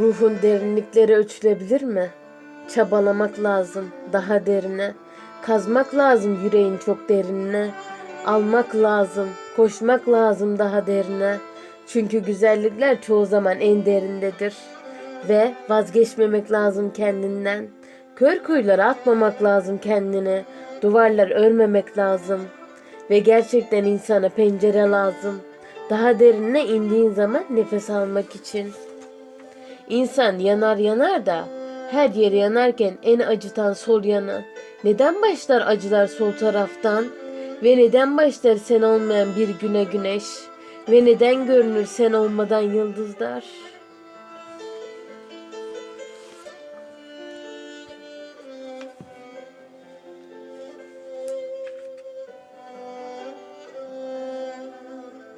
Ruhun derinlikleri ölçülebilir mi? Çabalamak lazım daha derine. Kazmak lazım yüreğin çok derinine. Almak lazım, koşmak lazım daha derine. Çünkü güzellikler çoğu zaman en derindedir. Ve vazgeçmemek lazım kendinden. Kör kuyulara atmamak lazım kendini. Duvarlar örmemek lazım. Ve gerçekten insana pencere lazım. Daha derinine indiğin zaman nefes almak için. İnsan yanar yanar da her yeri yanarken en acıtan sol yanı. Neden başlar acılar sol taraftan? Ve neden başlar sen olmayan bir güne güneş? Ve neden görünür sen olmadan yıldızlar?''